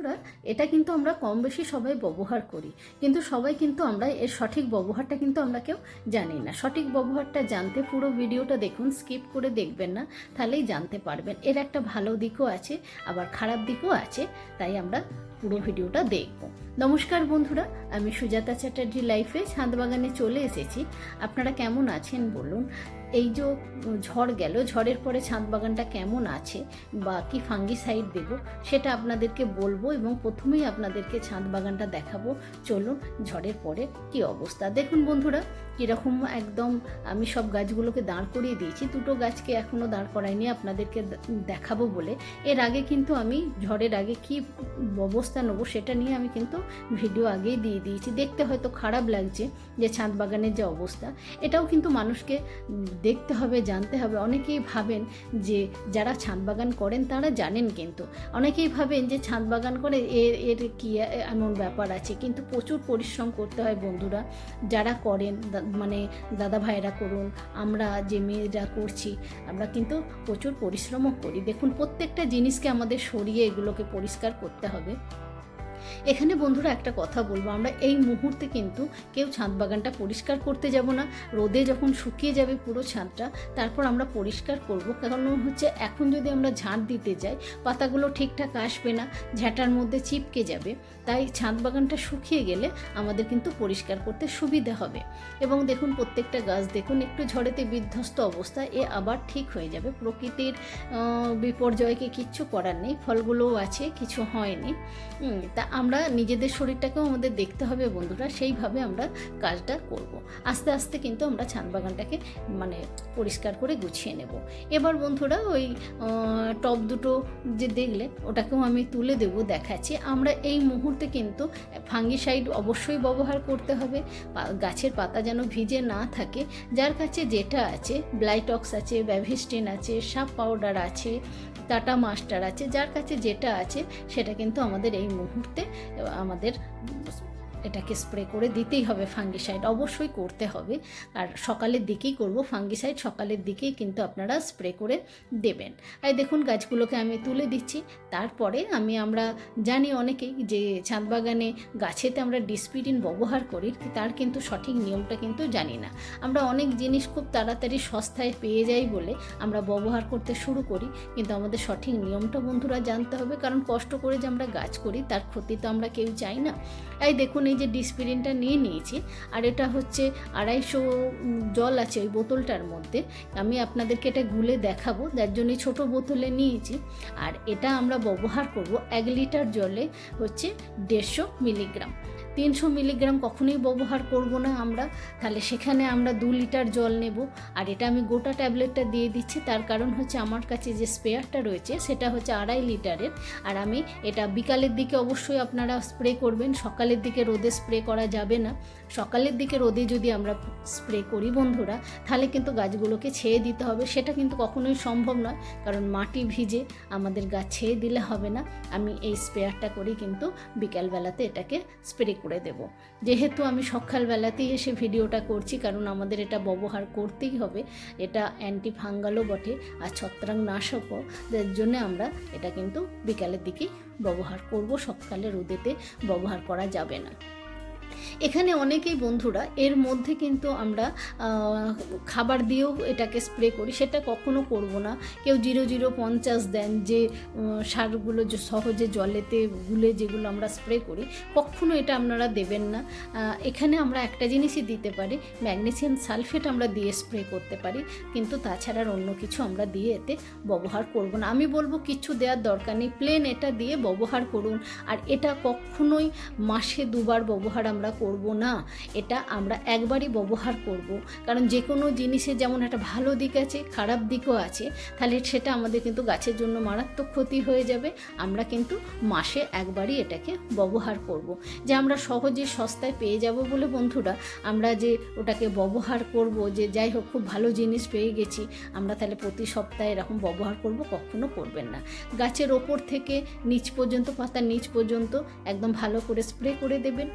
বন্ধুরা, এটা কিন্তু আমরা কম বেশি সবাই ব্যবহার করি। কিন্তু সবাই কিন্তু আমরা এর সঠিক ব্যবহারটা কিন্তু আমরা কেউ জানি না। সঠিক ব্যবহারটা জানতে পুরো ভিডিওটা দেখুন স্কিপ করে দেখবেন না তাহলেই জানতে পারবেন। এর একটা ভালো দিকও আছে আবার খারাপ দিকও আছে তাই আমরা পুরো ভিডিওটা দেখব। নমস্কার বন্ধুরা, আমি সুজাতা চ্যাটার্জি লাইফে ছাদবাগানে চলে এসেছি। আপনারা কেমন আছেন বলুন? এই যে ঝড় গেল, ঝড়ের পরে ছাদ বাগানটা কেমন আছে বা কি ফাঙ্গিসাইড দেব সেটা আপনাদেরকে বলব এবং প্রথমেই আপনাদেরকে ছাদ বাগানটা দেখাবো। চলুন ঝড়ের পরে কি অবস্থা। দেখুন বন্ধুরা, কীরকম একদম আমি সব গাছগুলোকে দাঁড় করিয়ে দিয়েছি। দুটো গাছকে এখনও দাঁড় করাইনি, আপনাদেরকে দেখাবো বলে। এর আগে কিন্তু আমি ঝড়ের আগে কি অবস্থা নেব, সেটা নিয়ে আমি কিন্তু ভিডিও আগেই দিয়ে দিয়েছি। দেখতে হয়তো খারাপ লাগছে যে ছাদ বাগানের যে অবস্থা, এটাও কিন্তু মানুষকে দেখতে হবে, জানতে হবে। অনেকেই ভাবেন যে যারা ছাদ বাগান করেন তারা জানেন কিন্তু। অনেকেই ভাবেন যে ছাদ বাগান করে এর এর কী এমন ব্যাপার আছে, কিন্তু প্রচুর পরিশ্রম করতে হয় বন্ধুরা। যারা করেন মানে দাদা ভাইয়েরা করুন, আমরা যে মেয়েরা করছি, আমরা কিন্তু প্রচুর পরিশ্রমও করি। দেখুন, প্রত্যেকটা জিনিসকে আমাদের সরিয়ে এগুলোকে পরিষ্কার করতে হবে। এখানে বন্ধুরা একটা কথা বলব, আমরা এই মুহূর্তে কিন্তু কেউ ছাদ বাগানটা পরিষ্কার করতে যাব না। রোদে যখন শুকিয়ে যাবে পুরো ছাদটা, তারপর আমরা পরিষ্কার করব। কারণ হচ্ছে এখন যদি আমরা ঝাঁট দিতে যাই, পাতাগুলো ঠিকঠাক আসবে না, ঝাঁটার মধ্যে চিপকে যাবে। তাই ছাদ বাগানটা শুকিয়ে গেলে আমাদের কিন্তু পরিষ্কার করতে সুবিধা হবে। এবং দেখুন প্রত্যেকটা গাছ, দেখুন একটু ঝড়েতে বিধ্বস্ত অবস্থা, এ আবার ঠিক হয়ে যাবে। প্রকৃতির বিপর্যয়কে কিচ্ছু করার নেই, ফলগুলোও আছে, কিছু হয়নি। তা আমরা নিজেদের শরীরটাকেও আমাদের দেখতে হবে বন্ধুরা, সেইভাবে আমরা কাজটা করব। আস্তে আস্তে কিন্তু আমরা ছাদ বাগানটাকে মানে পরিষ্কার করে গুছিয়ে নেব। এবার বন্ধুরা ওই টব দুটো যে দেখলে, ওটাকেও আমি তুলে দেব, দেখাচ্ছি। আমরা এই মুহূর্তে কিন্তু ফাঙ্গিসাইড অবশ্যই ব্যবহার করতে হবে। গাছের পাতা যেন ভিজে না থাকে। যার কাছে যেটা আছে, ব্লাইটক্স আছে, ব্যাভিস্টিন আছে, সাপ পাউডার আছে, টাটা মাস্টার আছে, যার কাছে যেটা আছে, সেটা কিন্তু আমাদের এই মুহূর্তে আমাদের এটাকে স্প্রে করে দিতেই হবে ফাঙ্গিসাইড অবশ্যই করতে হবে। আর সকালের দিকেই করব ফাঙ্গিসাইড সকালের দিকেই কিন্তু আপনারা স্প্রে করে দেবেন। এই দেখুন গাছগুলোকে আমি তুলে দিচ্ছি, তারপরে আমি আমরা জানি অনেকেই যে ছাদ বাগানে গাছেতে আমরা ডিসপিরিন ব্যবহার করি, তার কিন্তু সঠিক নিয়মটা কিন্তু জানি না। আমরা অনেক জিনিস খুব তাড়াতাড়ি সস্তায় পেয়ে যাই বলে আমরা ব্যবহার করতে শুরু করি, কিন্তু আমাদের সঠিক নিয়মটা বন্ধুরা জানতে হবে, কারণ কষ্ট করে যে আমরা গাছ করি, তার ক্ষতি তো আমরা কেউ চাই না। এই দেখুন, এই যে ডিসপিরিনটা নিয়ে নিয়েছি, আর এটা হচ্ছে আড়াইশো জল আছে ওই বোতলটার মধ্যে। আমি আপনাদেরকে এটা গুলে দেখাবো, যার জন্য ছোটো বোতলে নিয়েছি। আর এটা আমরা ব্যবহার করব এক লিটার জলে হচ্ছে দেড়শো মিলিগ্রাম। তিনশো মিলিগ্রাম কখনোই ব্যবহার করব না আমরা। তাহলে সেখানে আমরা দু লিটার জল নেব। আর এটা আমি গোটা ট্যাবলেটটা দিয়ে দিচ্ছি। তার কারণ হচ্ছে আমার কাছে যে স্প্রেয়ারটা রয়েছে, সেটা হচ্ছে আড়াই লিটারের। আর আমি এটা বিকালের দিকে অবশ্যই আপনারা স্প্রে করবেন। সকালের দিকে রোদে স্প্রে করা যাবে না। সকালের দিকে রোদে যদি আমরা স্প্রে করি বন্ধুরা, তাহলে কিন্তু গাছগুলোকে ছেয়ে দিতে হবে। সেটা কিন্তু কখনোই সম্ভব নয়। কারণ মাটি ভিজে আমাদের গাছ ছেয়ে দিলে হবে না। আমি এই স্প্রেয়ারটা করি কিন্তু বিকালবেলাতে এটাকে স্প্রে করে। দেব। যেহেতু আমি সকালবেলাতেই এসে ভিডিওটা করছি, কারণ আমাদের এটা ব্যবহার করতেই হবে। এটা অ্যান্টি ফাঙ্গালও বটে আর ছত্রাকনাশকও। যার জন্য আমরা এটা কিন্তু বিকালের দিকেই ব্যবহার করব সকালে রোদেতে ব্যবহার করা যাবে না। এখানে অনেকেই বন্ধুরা, এর মধ্যে কিন্তু আমরা খাবার দিয়েও এটাকে স্প্রে করি, সেটা কখনো করব না। কেউ জিরো জিরো পঞ্চাশ দেন যে সারগুলো যে সহজে জলেতে গুলে যেগুলো আমরা স্প্রে করি, কখনো এটা আপনারা দেবেন না। এখানে আমরা একটা জিনিসই দিতে পারি, ম্যাগনেসিয়াম সালফেট আমরা দিয়ে স্প্রে করতে পারি, কিন্তু তাছাড়া অন্য কিছু আমরা দিয়ে এতে ব্যবহার করব না। আমি বলব কিছু দেওয়ার দরকার নেই প্লেন এটা দিয়ে ব্যবহার করুন। আর এটা কখনোই মাসে দুবার ব্যবহার আমরা করব না, এটা আমরা একবারই ব্যবহার করব। কারণ যে কোনো জিনিসের যেমন একটা ভালো দিক আছে, খারাপ দিকও আছে, তাহলে সেটা আমাদের কিন্তু গাছের জন্য মারাত্মক ক্ষতি হয়ে যাবে। আমরা কিন্তু মাসে একবারই এটাকে ব্যবহার করব। যে আমরা সহজে সস্তায় পেয়ে যাব বলে বন্ধুরা, আমরা যে ওটাকে ব্যবহার করব, যে যাই হোক খুব ভালো জিনিস পেয়ে গেছি, আমরা তাহলে প্রতি সপ্তাহে এরকম ব্যবহার করব, কখনো করবেন না। গাছের ওপর থেকে নিচ পর্যন্ত, পাতার নিচ পর্যন্ত একদম ভালো করে স্প্রে করে দেবেন।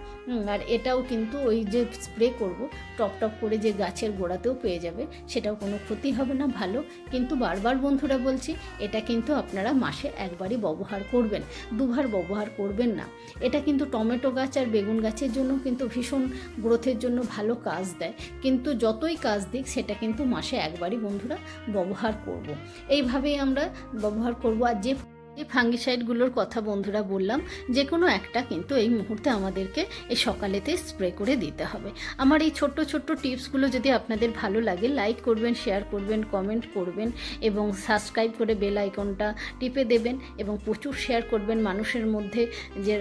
আর আর এটাও কিন্তু ওই যে স্প্রে করব, টপ টপ করে যে গাছের গোড়াতেও পেয়ে যাবে, সেটাও কোনো ক্ষতি হবে না, ভালো। কিন্তু বারবার বন্ধুরা বলছি, এটা কিন্তু আপনারা মাসে একবারই ব্যবহার করবেন, দুবার ব্যবহার করবেন না। এটা কিন্তু টমেটো গাছ আর বেগুন গাছের জন্য কিন্তু ভীষণ গ্রোথের জন্য ভালো কাজ দেয়। কিন্তু যতই কাজ দিক, সেটা কিন্তু মাসে একবারই বন্ধুরা ব্যবহার করব। এইভাবেই আমরা ব্যবহার করব আর যে যে ফাঙ্গিসাইডগুলোর কথা বন্ধুরা বললাম যে কোনো একটা কিন্তু এই মুহূর্তে আমাদেরকে এই সকালেতে স্প্রে করে দিতে হবে। আমার এই ছোট্ট ছোট্ট টিপসগুলো যদি আপনাদের ভালো লাগে, লাইক করবেন, শেয়ার করবেন, কমেন্ট করবেন এবং সাবস্ক্রাইব করে বেল আইকনটা টিপে দেবেন এবং প্রচুর শেয়ার করবেন মানুষের মধ্যে যে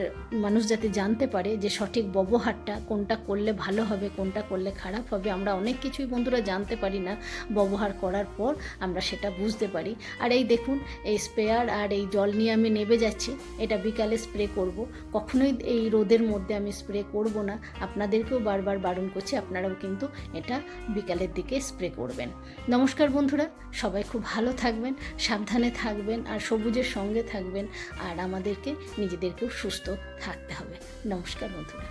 মানুষ যাতে জানতে পারে যে সঠিক ব্যবহারটা কোনটা করলে ভালো হবে, কোনটা করলে খারাপ হবে। আমরা অনেক কিছুই বন্ধুরা জানতে পারি না, ব্যবহার করার পর আমরা সেটা বুঝতে পারি। আর এই দেখুন, এই স্প্রেয়ার আর এই জল নিয়ে আমি নেবে যাচ্ছি, এটা বিকালে স্প্রে করব। কখনোই এই রোদের মধ্যে আমি স্প্রে করব না। আপনাদেরকেও বারবার বারণ করছি, আপনারাও কিন্তু এটা বিকালের দিকে স্প্রে করবেন। নমস্কার বন্ধুরা, সবাই খুব ভালো থাকবেন, সাবধানে থাকবেন আর সবুজের সঙ্গে থাকবেন আর আমাদেরকে নিজেদেরকেও সুস্থ থাকতে হবে। নমস্কার বন্ধুরা।